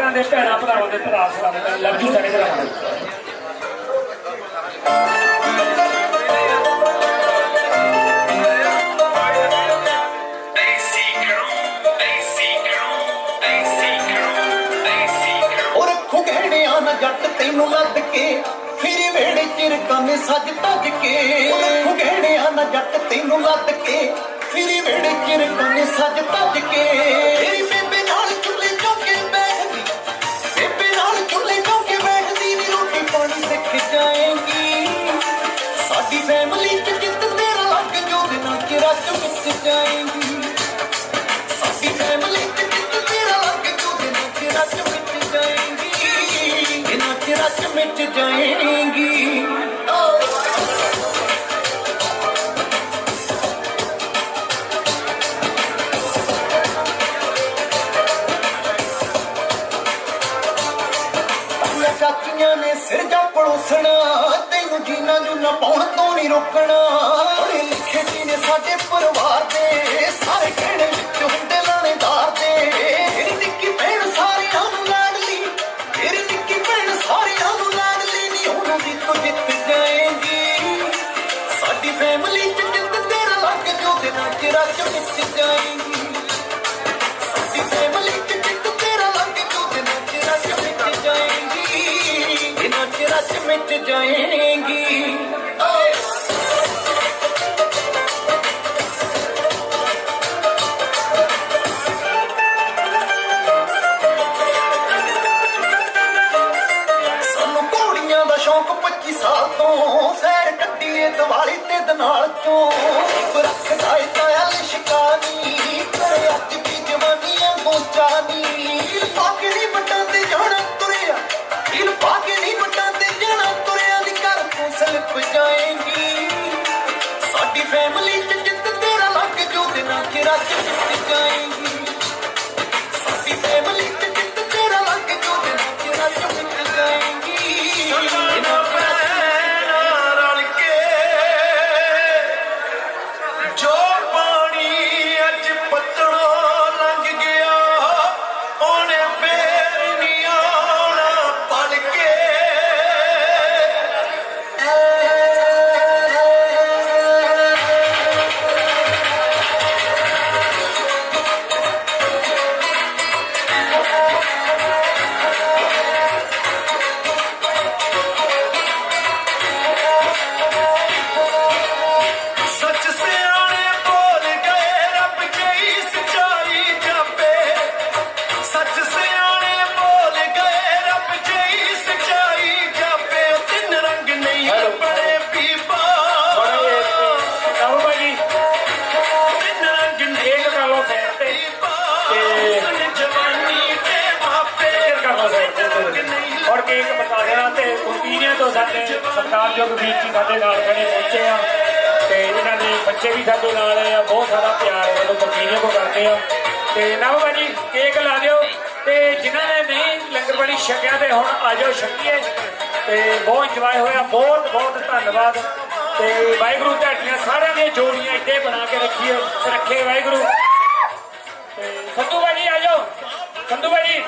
ਉਹਨਾਂ ਦੇ ਭੈਣਾਂ ਭਰਾਵਾਂ ਦੇ ਭਰਾ ਭਰਾਵਾਂ ਦਾ ਲਵ ਯੂ ਸਾਡੇ ਭਰਾਵਾਂ ਨੂੰ AC girl, AC girl, AC girl, AC girl. ਜੱਟ ਤੈਨੂੰ ਲੱਦ ਕੇ ਫਿਰ ਵੇੜੇ ਚਿਰਕਾਂ ਨੇ ਸੱਜ ਤੱਜ ਕੇ ਉਹ ਰੱਖੂ ਗਹਿਣਿਆਂ ਨਾ ਜੱਟ ਤੈਨੂੰ ਲੱਦ ਕੇ ਫਿਰ ਵੇੜੇ ਚਿਰਕਾਂ ਨੇ ਸੱਜ ਤੱਜ ਕੇ ਸਾਡੀ ਫੈਮਿਲੀ ਚ ਜਿੱਤ ਤੇਰਾ ਲੱਗ ਜੋ ਦਿਨਾਂ ਚ ਰੱਜ ਵਿੱਚ ਜਾਏਗੀ। ਸਾਡੀ ਫੈਮਿਲੀ ਚ ਜਿੱਤ ਤੇਰਾ ਲੱਗ ਜੋ ਦਿਨਾਂ ਚ ਰੱਜ ਵਿੱਚ ਜਾਏਗੀ। ਦਿਨਾਂ ਚ ਰੱਜ ਵਿੱਚ ਜਾਏਗੀ। ਚਾਚੀਆਂ ਨੇ ਸਿਰ ਜਾ ਪਲੋਸਣਾ ਤੈਨੂੰ ਜੀਣਾ ਜੂਨਾ ਪਾਉਣ ਤੋਂ ਨਹੀਂ ਰੋਕਣਾ। ਪੜ੍ਹੇ ਲਿਖੇ ਜੀ ਨੇ ਸਾਡੇ ਪਰਿਵਾਰ ਦੇ ਸਾਰੇ ਕਹਿਣੇ ਵਿੱਚ ਹੁੰਦੇ ਲਾਣੇਦਾਰ ਦੇ ਤੇਰੀ ਨਿੱਕੀ ਭੈਣ ਸਾਰਿਆਂ ਨੂੰ ਲਾਡਲੀ ਤੇਰੀ ਨਿੱਕੀ ਭੈਣ ਸਾਰਿਆਂ ਨੂੰ ਲਾਡਲੀ ਨਹੀਂ ਉਹਨੂੰ ਵੀ ਤੂੰ ਜਿੱਤ ਜਾਏਗੀ। ਸਾਡੀ ਫੈਮਿਲੀ ਚ ਜਿੱਤ ਤੇਰਾ ਲੱਗ ਜੋ ਤੇਰਾ ਚ ਰੱਜ ਵਿੱਚ ਜਾਏਗੀ। ਸਾਡੀ ਫੈਮਿਲੀ ਚ ਜਿੱਤ ਸਾਲ ਸੈਰ ਕੱਢੀਏ ਦੀਵਾਲੀ ਤੇ ਦਨਾਲ ਚੋਂ। ਰੱਖਦਾ ਏ ਤਾਇਆ ਲਿਸ਼ਕਾਨੀ ਕਰੇ ਅੱਜ ਵੀ ਜਵਾਨੀਆਂ ਗੋਚਾਨੀ ਪਾਕੇ ਨਹੀਂ ਵੱਟਾਂ ਤੇ ਜਾਣਾ ਤੁਰਿਆ ਇਲ ਪਾਕੇ ਨਹੀਂ ਵੱਟਾਂ ਤੇ ਜਾਣਾ ਤੁਰਿਆ ਦੀ ਘਰ ਤੋਂ ਸਲਿਪ ਜਾਏਗੀ। ਸਾਡੀ ਫੈਮਿਲੀ ਚ ਜਿੱਤ ਤੇਰਾ ਲੱਗ ਜੋ ਦਿਨਾਂ ਚ ਰੱਜ ਵਿੱਚ ਜਾਏਗੀ। ਸਤਿਕਾਰਯੋਗ ਵੀਰ ਜੀ ਸਾਡੇ ਨਾਲ ਖੜੇ ਪਹੁੰਚੇ ਆ। ਤੇ ਇਹਨਾਂ ਦੇ ਬੱਚੇ ਵੀ ਸਾਡੇ ਨਾਲ ਆ, ਬਹੁਤ ਸਾਰਾ ਪਿਆਰ ਵੱਲੋਂ ਕੁੰਤੀਨੀਆਂ ਕੋ ਕਰਦੇ ਆ। ਤੇ ਨਵ ਭਾਜੀ ਕੇਕ ਲਾ ਦਿਓ। ਤੇ ਜਿਨ੍ਹਾਂ ਨੇ ਨਹੀਂ ਲੰਗਰ ਪਾਣੀ ਛਕਿਆ ਤੇ ਹੁਣ ਆ ਜਾਓ ਛਕੀਏ। ਤੇ ਬਹੁਤ ਇੰਜੋਏ ਹੋਇਆ, ਬਹੁਤ ਬਹੁਤ ਧੰਨਵਾਦ। ਤੇ ਵਾਹਿਗੁਰੂ ਤੁਹਾਡੀਆਂ ਸਾਰਿਆਂ ਦੀਆਂ ਜੋੜੀਆਂ ਇੱਥੇ ਬਣਾ ਕੇ ਰੱਖੀਏ, ਰੱਖੇ ਵਾਹਿਗੁਰੂ। ਤੇ ਸੰਧੂ ਭਾਜੀ ਜਾਓ। ਸੰਧੂ ਭਾਜੀ